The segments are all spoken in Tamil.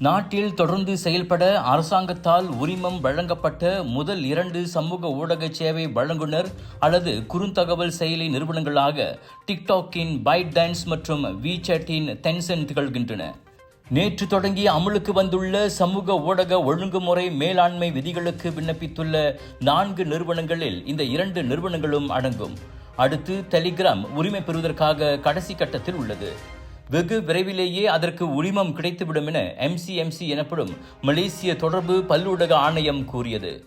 நாட்டில் தொடர்ந்து செயல்பட அரசாங்கத்தால் உரிமம் வழங்கப்பட்ட முதல் இரண்டு சமூக ஊடக சேவை வழங்குனர் அல்லது குறுந்தகவல் செயலி நிறுவனங்களாக டிக்டாக்கின் பைட் டான்ஸ் மற்றும் வீசாட்டின் தென்சன் திகழ்கின்றன. நேற்று தொடங்கி அமலுக்கு வந்துள்ள சமூக ஊடக ஒழுங்குமுறை மேலாண்மை விதிகளுக்கு விண்ணப்பித்துள்ள நான்கு நிறுவனங்களில் இந்த இரண்டு நிறுவனங்களும் அடங்கும். அடுத்து டெலிகிராம் உரிமை பெறுவதற்காக கடைசி கட்டத்தில் உள்ளது. வெகு விரைவிலேயே அதற்கு உரிமம் கிடைத்துவிடும் என எம்சிஎம்சி எனப்படும் மலேசிய தொடர்பு பல்லூடக ஆணையம் கூறியது.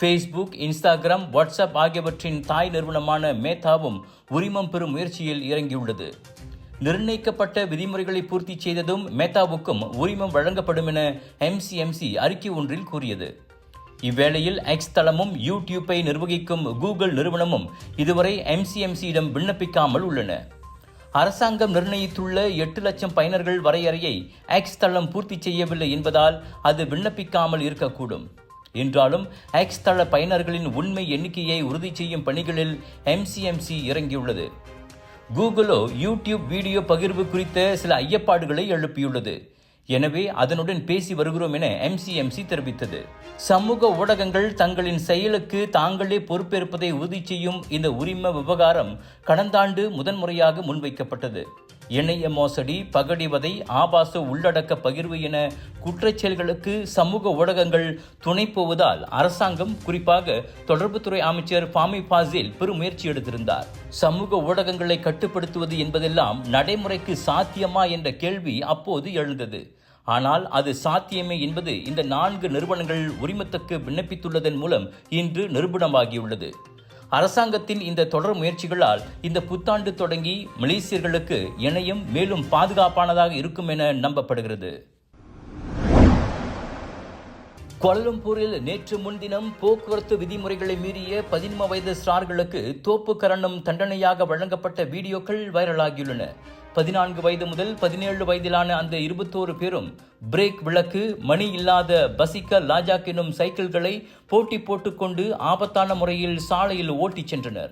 ஃபேஸ்புக் இன்ஸ்டாகிராம் வாட்ஸ்அப் ஆகியவற்றின் தாய் நிறுவனமான மேத்தாவும் உரிமம் பெறும் முயற்சியில் இறங்கியுள்ளது. நிர்ணயிக்கப்பட்ட விதிமுறைகளை பூர்த்தி செய்ததும் மேத்தாவுக்கும் உரிமம் வழங்கப்படும் என எம்சிஎம்சி அறிக்கை ஒன்றில் கூறியது. இவ்வேளையில் எக்ஸ் தளமும் யூடியூப்பை நிர்வகிக்கும் கூகுள் நிறுவனமும் இதுவரை எம்சிஎம்சியிடம் விண்ணப்பிக்காமல் உள்ளன. அரசாங்கம் நிர்ணயித்துள்ள எட்டு லட்சம் பயனர்கள் வரையறையை எக்ஸ் தளம் பூர்த்தி செய்யவில்லை என்பதால் அது விண்ணப்பிக்காமல் இருக்கக்கூடும். என்றாலும் எக்ஸ் தள பயனர்களின் உண்மை எண்ணிக்கையை உறுதி செய்யும் பணிகளில் எம்சிஎம்சி இறங்கியுள்ளது. கூகுளோ யூடியூப் வீடியோ பகிர்வு குறித்த சில ஐயப்பாடுகளை எழுப்பியுள்ளது. எனவே அதனுடன் பேசி வருகிறோம் என எம்சிஎம்சி தெரிவித்தது. சமூக ஊடகங்கள் தங்களின் செயலுக்கு தாங்களே பொறுப்பேற்பதை உறுதி செய்யும் இந்த உரிம விவகாரம் கடந்த ஆண்டு முதன்முறையாக முன்வைக்கப்பட்டது. இணைய மோசடி பகடிவதை ஆபாச உள்ளடக்க பகிர்வு என குற்றச்செயல்களுக்கு சமூக ஊடகங்கள் துணை போவதால் அரசாங்கம் குறிப்பாக தொடர்புத்துறை அமைச்சர் ஃபாமி பாசில் பெரும் முயற்சி எடுத்திருந்தார். சமூக ஊடகங்களை கட்டுப்படுத்துவது என்பதெல்லாம் நடைமுறைக்கு சாத்தியமா என்ற கேள்வி அப்போது எழுந்தது. ஆனால் அது சாத்தியமே என்பது இந்த நான்கு நிறுவனங்கள் உரிமத்துக்கு விண்ணப்பித்துள்ளதன் மூலம் இன்று நிரூபணமாகியுள்ளது. அரசாங்கத்தின் இந்த தொடர் முயற்சிகளால் இந்த புத்தாண்டு தொடங்கி மலேசியர்களுக்கு இணையம் மேலும் பாதுகாப்பானதாக இருக்கும் என நம்பப்படுகிறது. கோலம்பூரில் நேற்று முன்தினம் போக்குவரத்து விதிமுறைகளை மீறிய பதின்ம வயது ஸ்டார்களுக்கு தோப்பு கரணம் தண்டனையாக வழங்கப்பட்ட வீடியோக்கள் வைரலாகியுள்ளன. பதினான்கு வயது முதல் பதினேழு வயதிலான அந்த இருபத்தோரு பேரும் பிரேக் விளக்கு மணி இல்லாத பசிக்க லாஜாக் எனும் சைக்கிள்களை போட்டி போட்டுக்கொண்டு ஆபத்தான முறையில் சாலையில் ஓட்டிச் சென்றனர்.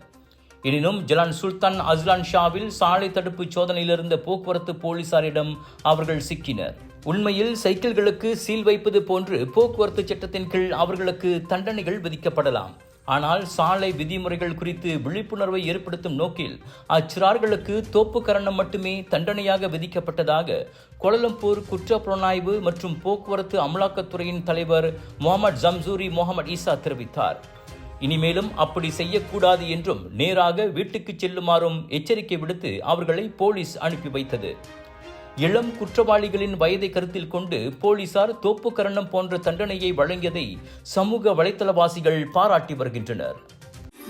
எனினும் ஜலான் சுல்தான் அஸ்லான் ஷாவில் சாலை தடுப்பு சோதனையில் இருந்த போக்குவரத்து போலீசாரிடம் அவர்கள் சிக்கினர். உண்மையில் சைக்கிள்களுக்கு சீல் வைப்பது போன்று போக்குவரத்து சட்டத்தின் கீழ் அவர்களுக்கு தண்டனைகள் விதிக்கப்படலாம். ஆனால் சாலை விதிமுறைகள் குறித்து விழிப்புணர்வை ஏற்படுத்தும் நோக்கில் அச்சிறார்களுக்கு தோப்பு கரணம் மட்டுமே தண்டனையாக விதிக்கப்பட்டதாக கோலலம்பூர் குற்ற புலனாய்வு மற்றும் போக்குவரத்து அமலாக்கத்துறையின் தலைவர் முகமது ஜம்சூரி முகமது ஈசா தெரிவித்தார். இனிமேலும் அப்படி செய்யக்கூடாது என்றும் நேராக வீட்டுக்கு செல்லுமாறும் எச்சரிக்கை விடுத்து அவர்களை போலீஸ் அனுப்பி வைத்தது. இளம் குற்றவாளிகளின் வயதை கருத்தில் கொண்டு போலீசார் தோப்பு கரணம் போன்ற தண்டனையை வழங்கியதை சமூக வலைத்தளவாசிகள் பாராட்டி வருகின்றனர்.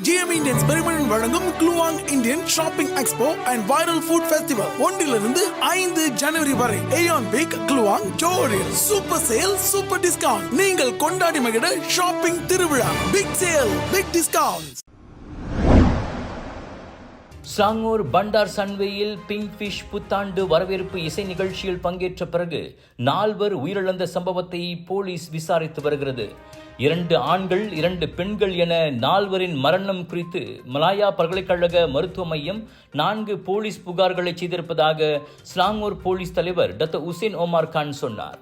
GM Indians பெருமளன் வழங்கும் Kluang Indian shopping expo and viral food festival ஒன்றிலிருந்து ஐந்து ஜனவரி வரை. ஏயான் பிக் க்ளூவாங் ஜோடில் சூப்பர் சேல் சூப்பர் டிஸ்கவுண்ட் நீங்கள் கொண்டாடி மகிழ ஷாப்பிங் திருவிழா. பிக் சேல் பிக் டிஸ்கவுண்ட் சாங்கூர் பண்டார் சன்வேயில் பிங்க் ஃபிஷ் புத்தாண்டு வரவேற்பு இசை நிகழ்ச்சியில் பங்கேற்ற பிறகு நால்வர் உயிரிழந்த சம்பவத்தை போலீஸ் விசாரித்து வருகிறது. இரண்டு ஆண்கள் இரண்டு பெண்கள் என நால்வரின் மரணம் குறித்து மலாயா பல்கலைக்கழக மருத்துவ மையம் நான்கு போலீஸ் புகார்களை செய்திருப்பதாக ஸ்லாங்கூர் போலீஸ் தலைவர் டத்த உசேன் ஒமார் கான் சொன்னார்.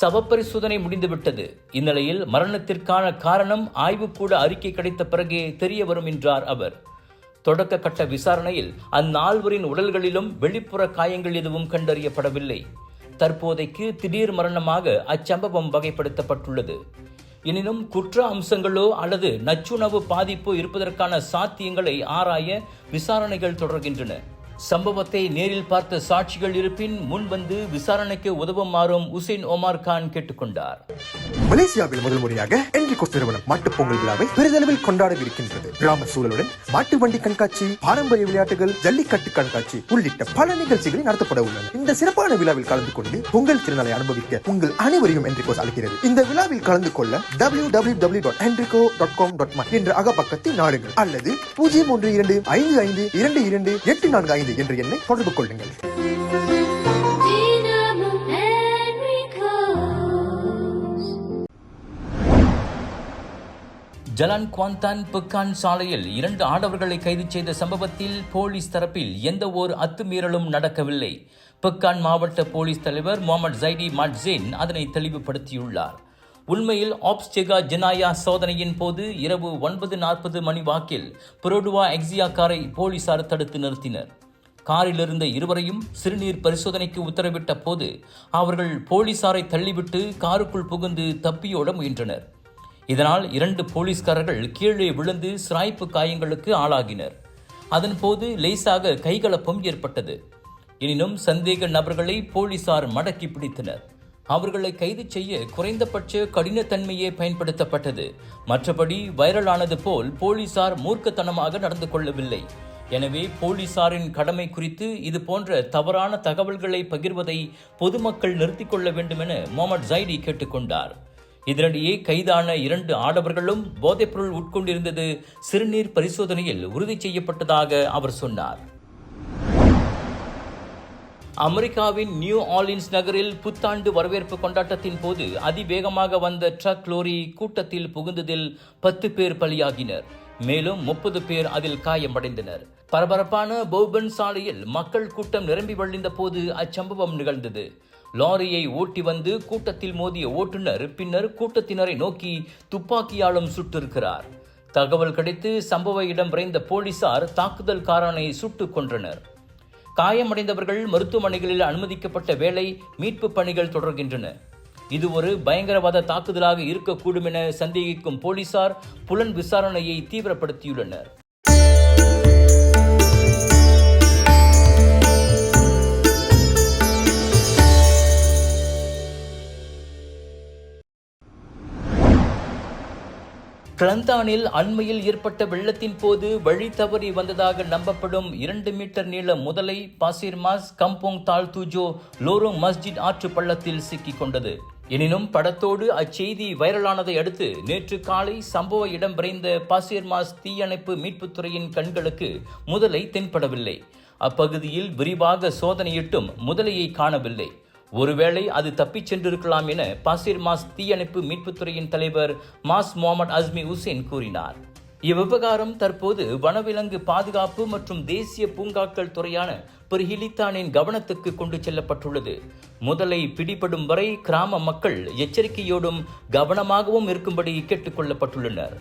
சவப்பரிசோதனை முடிந்துவிட்டது. இந்நிலையில் மரணத்திற்கான காரணம் ஆய்வுக்கூட அறிக்கை கிடைத்த பிறகே தெரிய வரும் என்றார் அவர். தொடக்க கட்ட விசாரணையில் அந்நால்வரின் உடல்களிலும் வெளிப்புற காயங்கள் எதுவும் கண்டறியப்படவில்லை. தற்போதைக்கு திடீர் மரணமாக அச்சம்பவம் வகைப்படுத்தப்பட்டுள்ளது. எனினும் குற்ற அம்சங்களோ அல்லது நச்சுணவு பாதிப்போ இருப்பதற்கான சாத்தியங்களை ஆராய விசாரணைகள் தொடர்கின்றன. சம்பவத்தை நேரில் பார்த்த சாட்சிகள் இருப்பின் முன்வந்து விசாரணைக்கு உதவுமாறும் உசேன் ஒமார் கான் கேட்டுக்கொண்டார். மலேசியாவில் முதல் முறையாக என்ரிகோஸ் நிறுவனம் மாட்டுப் பொங்கல் விழாவை பெரிதளவில் கொண்டாடவிருக்கின்றது. கிராம சூழலுடன் மாட்டு வண்டி கண்காட்சி பாரம்பரிய விளையாட்டுகள் ஜல்லிக்கட்டு கண்காட்சி உள்ளிட்ட பல நிகழ்ச்சிகளை நடத்தப்பட உள்ளன. இந்த சிறப்பான விழாவில் கலந்து கொண்டு பொங்கல் திருநாளை அனுபவிக்க உங்கள் அனைவரையும் என்ரிகோஸ் அழைக்கிறது இந்த விழாவில் கலந்து கொள்ள W W W dot Enrico dot com dot என்ற அகப்பக்கத்தை நாடுங்கள் அல்லது பூஜ்ஜியம் ஒன்று இரண்டு ஐந்து ஐந்து இரண்டு இரண்டு எட்டு நான்கு ஐந்து என்ற எண்ணை தொடர்பு கொள்ளுங்கள். ஜலான் குவாந்தான் புக்கான் சாலையில் இரண்டு ஆடவர்களை கைது செய்த சம்பவத்தில் போலீஸ் தரப்பில் எந்த ஓர் அத்துமீறலும் நடக்கவில்லை. புக்கான் மாவட்ட போலீஸ் தலைவர் முகமது ஜைடி மட்ஜின் அதனை தெளிவுபடுத்தியுள்ளார். உண்மையில் ஆப்ஸ்டெகா ஜெனாயா சோதனையின் போது இரவு ஒன்பது நாற்பது மணி வாக்கில் புரோடுவா எக்ஸியா காரை போலீசார் தடுத்து நிறுத்தினர். காரில் இருந்த இருவரையும் சிறுநீர் பரிசோதனைக்கு உத்தரவிட்ட போது அவர்கள் போலீசாரை தள்ளிவிட்டு காருக்குள் புகுந்து தப்பியோட முயன்றனர். இதனால் இரண்டு போலீஸ்காரர்கள் கீழே விழுந்து சிராய்ப்பு காயங்களுக்கு ஆளாகினர். அதன்போது லேசாக கைகலப்பம் ஏற்பட்டது. எனினும் சந்தேக நபர்களை போலீசார் மடக்கி பிடித்தனர். அவர்களை கைது செய்ய குறைந்தபட்ச கடினத்தன்மையே பயன்படுத்தப்பட்டது. மற்றபடி வைரலானது போல் போலீசார் மூர்க்கத்தனமாக நடந்து கொள்ளவில்லை. எனவே போலீசாரின் கடமை குறித்து இது போன்ற தவறான தகவல்களை பகிர்வதை பொதுமக்கள் நிறுத்திக் கொள்ள வேண்டும் என முகமது ஜைடி கேட்டுக்கொண்டார் இதனிடையே கைதான இரண்டு ஆடவர்களும் போதைப்பொருள் உட்கொண்டிருந்தது சிறுநீர் பரிசோதனையில் உறுதி செய்யப்பட்டதாக அவர் சொன்னார். அமெரிக்காவின் நியூ ஆர்லின்ஸ் நகரில் புத்தாண்டு வரவேற்பு கொண்டாட்டத்தின் போது அதிவேகமாக வந்த ட்ரக் லோரி கூட்டத்தில் புகுந்ததில் பத்து பேர் பலியாகினர். மேலும் முப்பது பேர் அதில் காயமடைந்தனர். பரபரப்பான பௌபன் சாலையில் மக்கள் கூட்டம் நிரம்பி வழிந்த போது அச்சம்பவம் நிகழ்ந்தது. லாரியை ஓட்டி வந்து கூட்டத்தில் மோதிய ஓட்டுநர் பின்னர் கூட்டத்தினரை நோக்கி துப்பாக்கியாலும் சுட்டிருக்கிறார். தகவல் கிடைத்து சம்பவ இடம் விரைந்த போலீசார் தாக்குதல்காரனை சுட்டுக் கொன்றனர். காயமடைந்தவர்கள் மருத்துவமனைகளில் அனுமதிக்கப்பட்ட வேளை மீட்பு பணிகள் தொடர்கின்றன. இது ஒரு பயங்கரவாத தாக்குதலாக இருக்கக்கூடும் என சந்தேகிக்கும் போலீசார் புலன் விசாரணையை தீவிரப்படுத்தியுள்ளனர். கிளந்தானில் அண்மையில் ஏற்பட்ட வெள்ளத்தின் போது வழி தவறி வந்ததாக நம்பப்படும் இரண்டு மீட்டர் நீள முதலை பாசிர்மாஸ் கம்போங் தால் தூஜோ லோரோங் மஸ்ஜித் ஆற்று பள்ளத்தில் சிக்கிக் கொண்டது. எனினும் படத்தோடு அச்செய்தி வைரலானதை அடுத்து நேற்று காலை சம்பவ இடம் விரைந்த பாசிர்மாஸ் தீயணைப்பு மீட்புத்துறையின் கண்களுக்கு முதலை தென்படவில்லை. அப்பகுதியில் விரிவாக சோதனையிட்டும் முதலையை காணவில்லை. ஒருவேளை அது தப்பிச் சென்றிருக்கலாம் என பாசிர் மாஸ் தீயணைப்பு மீட்புத்துறையின் தலைவர் மாஸ் முகமது அஸ்மி உசேன் கூறினார். இவ்விவகாரம் தற்போது வனவிலங்கு பாதுகாப்பு மற்றும் தேசிய பூங்காக்கள் துறையான பெர்ஹிலித்தானின் கவனத்துக்கு கொண்டு செல்லப்பட்டுள்ளது. முதலை பிடிபடும் வரை கிராம மக்கள் எச்சரிக்கையோடும் கவனமாகவும் இருக்கும்படி கேட்டுக்கொள்ளப்பட்டுள்ளனர்